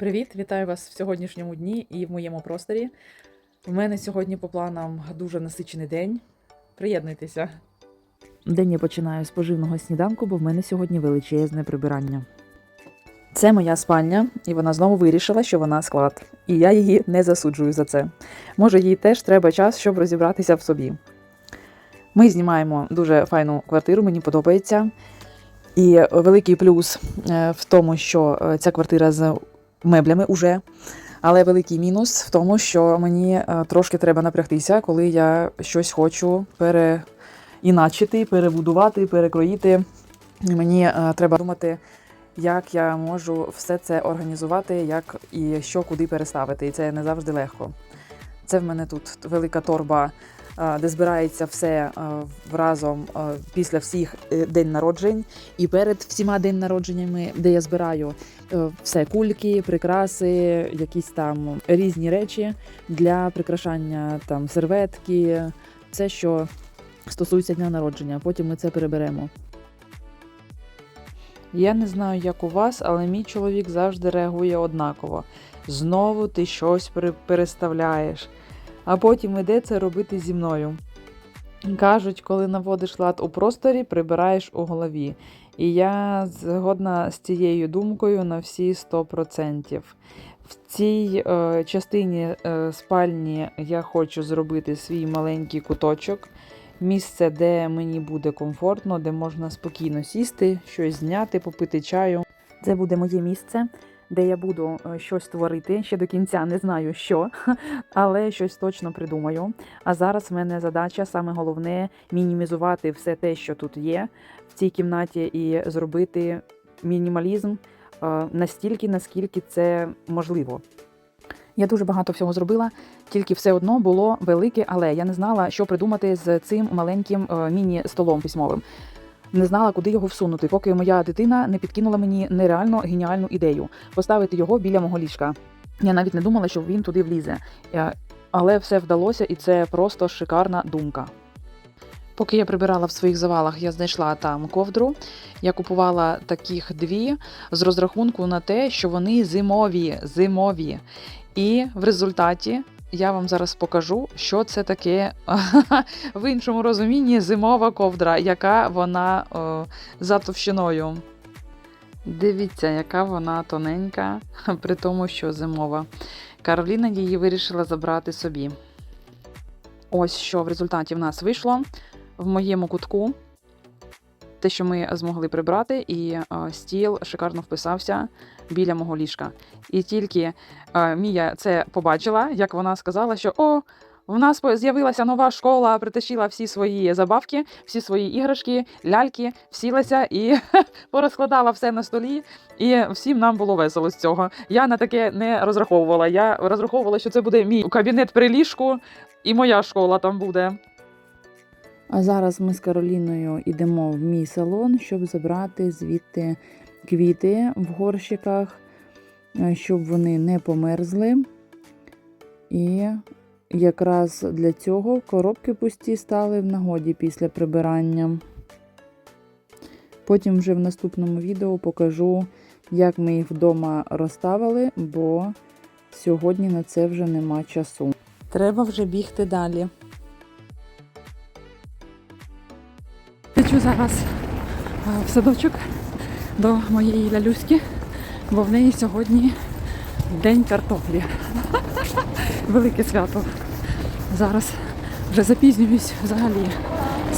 Привіт, вітаю вас в сьогоднішньому дні і в моєму просторі. У мене сьогодні по планам дуже насичений день. Приєднуйтеся. День я починаю з поживного сніданку, бо в мене сьогодні величезне прибирання. Це моя спальня, і вона знову вирішила, що вона склад. І я її не засуджую за це. Може, їй теж треба час, щоб розібратися в собі. Ми знімаємо дуже файну квартиру, мені подобається. І великий плюс е, в тому, що е, ця квартира з меблями уже. Але великий мінус в тому, що мені е, трошки треба напрягтися, коли я щось хочу переіначити, перебудувати, перекроїти. Мені е, треба думати, як я можу все це організувати, як і що куди переставити. І це не завжди легко. Це в мене тут велика торба, де збирається все е, разом е, після всіх е, день народжень і перед всіма день народженнями, де я збираю е, все кульки, прикраси, якісь там різні речі для прикрашання там серветки, все, що стосується дня народження. Потім ми це переберемо. Я не знаю, як у вас, але мій чоловік завжди реагує однаково. Знову ти щось переставляєш, а потім іде це робити зі мною. Кажуть, коли наводиш лад у просторі, прибираєш у голові. І я згодна з цією думкою на всі 100%. В цій е, частині е, спальні я хочу зробити свій маленький куточок, місце, де мені буде комфортно, де можна спокійно сісти, щось зняти, попити чаю. Це буде моє місце, де я буду е, щось творити. Ще до кінця не знаю що, але щось точно придумаю. А зараз в мене задача, саме головне, мінімізувати все те, що тут є в цій кімнаті, і зробити мінімалізм е, настільки, наскільки це можливо. Я дуже багато всього зробила, тільки все одно було велике, але я не знала, що придумати з цим маленьким е, міні-столом письмовим. Не знала, куди його всунути, поки моя дитина не підкинула мені нереально геніальну ідею поставити його біля мого ліжка. Я навіть не думала, що він туди влізе. Е, Але все вдалося, і це просто шикарна думка. Поки я прибирала в своїх завалах, я знайшла там ковдру. Я купувала таких дві з розрахунку на те, що вони зимові, зимові. І в результаті я вам зараз покажу, що це таке в іншому розумінні зимова ковдра, яка вона о, за товщиною. Дивіться, яка вона тоненька, при тому, що зимова. Кароліна її вирішила забрати собі. Ось що в результаті в нас вийшло в моєму кутку. Те, що ми змогли прибрати, і е, стіл шикарно вписався біля мого ліжка. І тільки е, Мія це побачила, як вона сказала, що о, в нас з'явилася нова школа, притащила всі свої забавки, всі свої іграшки, ляльки, всілася і порозкладала все на столі. І всім нам було весело з цього. Я на таке не розраховувала. Я розраховувала, що це буде мій кабінет при ліжку, і моя школа там буде. А зараз ми з Кароліною йдемо в мій салон, щоб забрати звідти квіти в горщиках, е, щоб вони не померзли. І якраз для цього коробки пусті стали в нагоді після прибирання. Потім вже в наступному відео покажу, як ми їх вдома розставили, бо сьогодні на це вже нема часу. Треба вже бігти далі. Лечу зараз в садочок до моєї лялюськи, бо в неї сьогодні день картоплі. Велике свято. Зараз вже запізнююсь взагалі.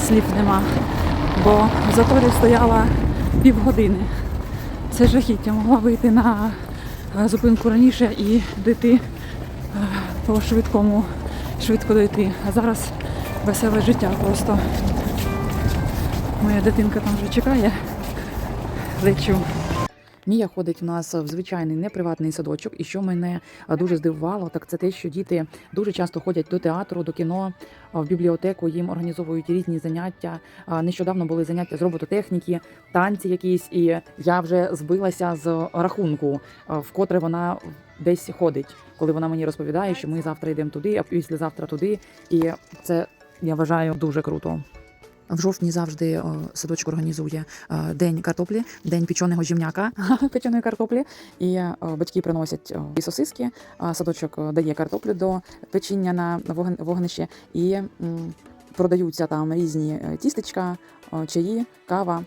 Слів нема. Бо в заторі стояла півгодини. Це жахіття. Могла вийти на зупинку раніше і дійти по швидкому, швидко дойти. А зараз веселе життя просто. Моя дитинка там вже чекає. Лечу. Мія ходить в нас в звичайний неприватний садочок, і що мене дуже здивувало, так це те, що діти дуже часто ходять до театру, до кіно, в бібліотеку. Їм організовують різні заняття. Нещодавно були заняття з робототехніки, танці якісь, і я вже збилася з рахунку, вкотре вона десь ходить, коли вона мені розповідає, що ми завтра йдемо туди, а післязавтра туди. І це я вважаю дуже круто. В жовтні завжди садочок організує е, день картоплі, день печеного жімняка. печеної картоплі. І е, батьки приносять е, і сосиски, садочок е, дає картоплю до печіння на вогн- вогнище, і продаються там різні е, тістечка, е, чаї, кава.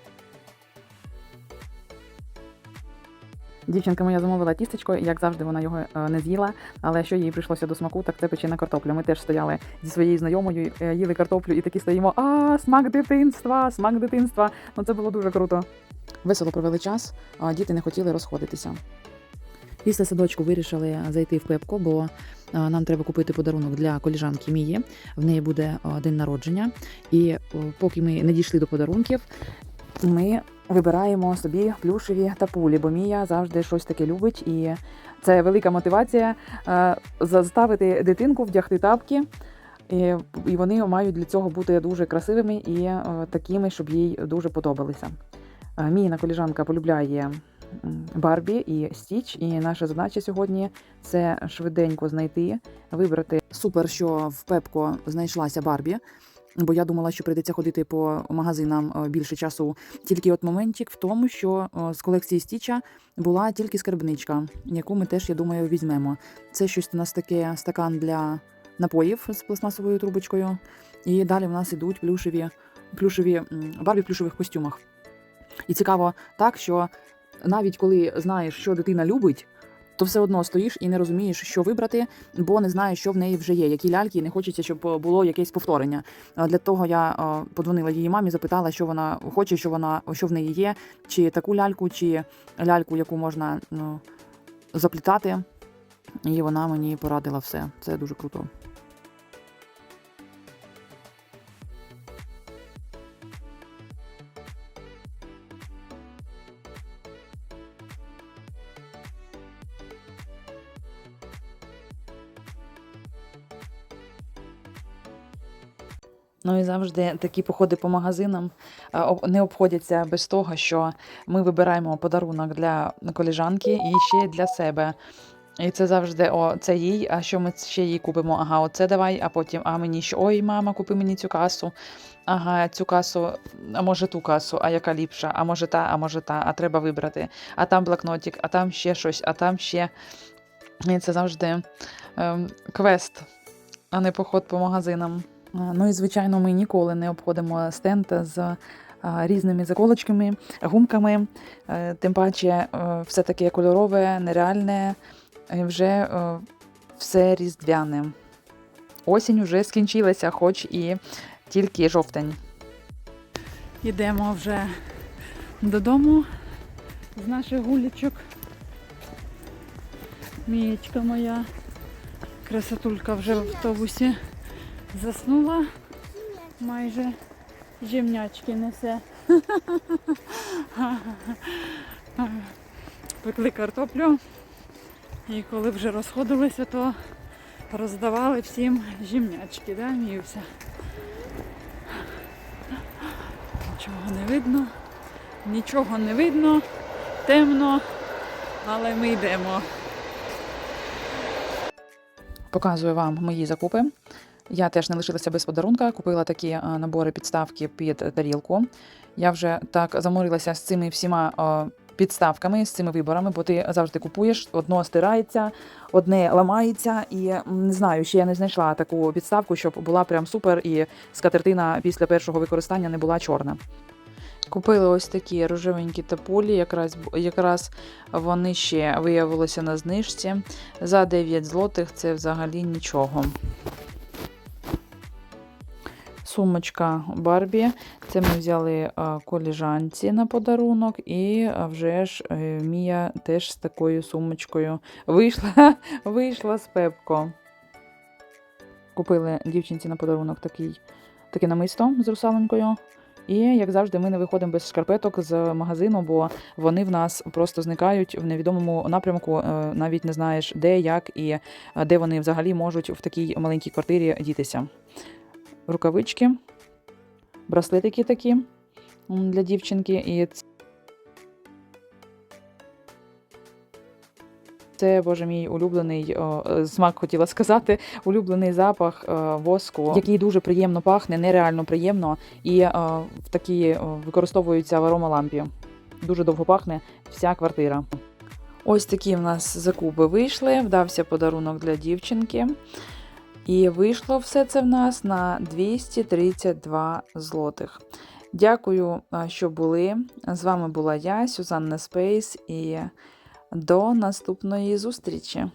Дівчинка моя замовила тістечко, як завжди, вона його е, не з'їла. Але що їй прийшлося до смаку, так це печена картопля. Ми теж стояли зі своєю знайомою, е, їли картоплю і такі стоїмо. А, смак дитинства, смак дитинства. Ну це було дуже круто. Весело провели час, а діти не хотіли розходитися. Після садочку вирішили зайти в Пепко, бо нам треба купити подарунок для коліжанки Мії. В неї буде день народження. І поки ми не дійшли до подарунків, Ми вибираємо собі плюшеві тапулі, бо Мія завжди щось таке любить, і це велика мотивація е, заставити дитинку вдягти тапки. І, вони мають для цього бути дуже красивими і е, такими, щоб їй дуже подобалися. Е, Міїна коліжанка полюбляє Барбі і Стіч, і наша задача сьогодні це швиденько знайти, вибрати супер, що в Пепко знайшлася Барбі. Бо я думала, що прийдеться ходити по магазинам е, більше часу. Тільки от моментик в тому, що е, з колекції Стіча була тільки скарбничка, яку ми теж, я думаю, візьмемо. Це щось у нас таке стакан для напоїв з пластмасовою трубочкою. І далі в нас ідуть плюшеві, плюшеві Барбі в плюшевих костюмах. І цікаво так, що навіть коли знаєш, що дитина любить. То все одно стоїш і не розумієш, що вибрати, бо не знаєш, що в неї вже є, які ляльки, і не хочеться, щоб було якесь повторення. Для того я е, подзвонила її мамі, запитала, що вона хоче, що вона що в неї є, чи таку ляльку, чи ляльку, яку можна ну, заплітати. І вона мені порадила все. Це дуже круто. Ну і завжди такі походи по магазинам не обходяться без того, що ми вибираємо подарунок для коліжанки і ще для себе. І це завжди о, це їй, а що ми ще їй купимо? Ага, оце давай, а потім, а мені що? Ой, мама, купи мені цю касу. Ага, цю касу, а може ту касу, а яка ліпша, а може та, а може та, а треба вибрати. А там блокнотик, а там ще щось, а там ще. І це завжди ем, квест, а не поход по магазинам. Ну і звичайно, ми ніколи не обходимо стенд з різними заколочками, гумками. Е, Тим паче, е, все таке кольорове, нереальне, вже е, все різдвяне. Осінь вже скінчилася, хоч і тільки жовтень. Йдемо вже додому з наших гулічок. Мієчка моя, красотулька вже в автобусі заснула. Майже жемнячки несе. Пекли картоплю. І коли вже розходилися, то роздавали всім жімнячки, да, Міюся? Нічого не видно, нічого не видно, темно, але ми йдемо. Показую вам мої закупи. Я теж не лишилася без подарунка. Купила такі е, набори підставки під тарілку. Я вже так заморилася з цими всіма е, підставками, з цими виборами, бо ти завжди купуєш, одно стирається, одне ламається. І не знаю, ще я не знайшла таку підставку, щоб була прям супер, і скатертина після першого використання не була чорна. Купили ось такі рожевенькі тапулі, якраз, якраз вони ще виявилися на знижці. За 9 злотих це взагалі нічого. Сумочка Барбі. Це ми взяли а, коліжанці на подарунок, і а, вже ж е, Мія теж з такою сумочкою вийшла, вийшла з Пепко. Купили дівчинці на подарунок такий, таке намисто з русалонькою. І, як завжди, ми не виходимо без шкарпеток з магазину, бо вони в нас просто зникають в невідомому напрямку. е, Навіть не знаєш, де, як і е, де вони взагалі можуть в такій маленькій квартирі дітися. Рукавички, браслетики такі для дівчинки. І Це, боже мій, улюблений о, е, смак, хотіла сказати, улюблений запах е, воску, який дуже приємно пахне, нереально приємно, і е, в такі е, використовуються в аромалампі. Дуже довго пахне вся квартира. Ось такі в нас закупи вийшли. Вдався подарунок для дівчинки. І вийшло все це в нас на 232 злотих. Дякую, що були. З вами була я, Сюзанна Спейс, і до наступної зустрічі.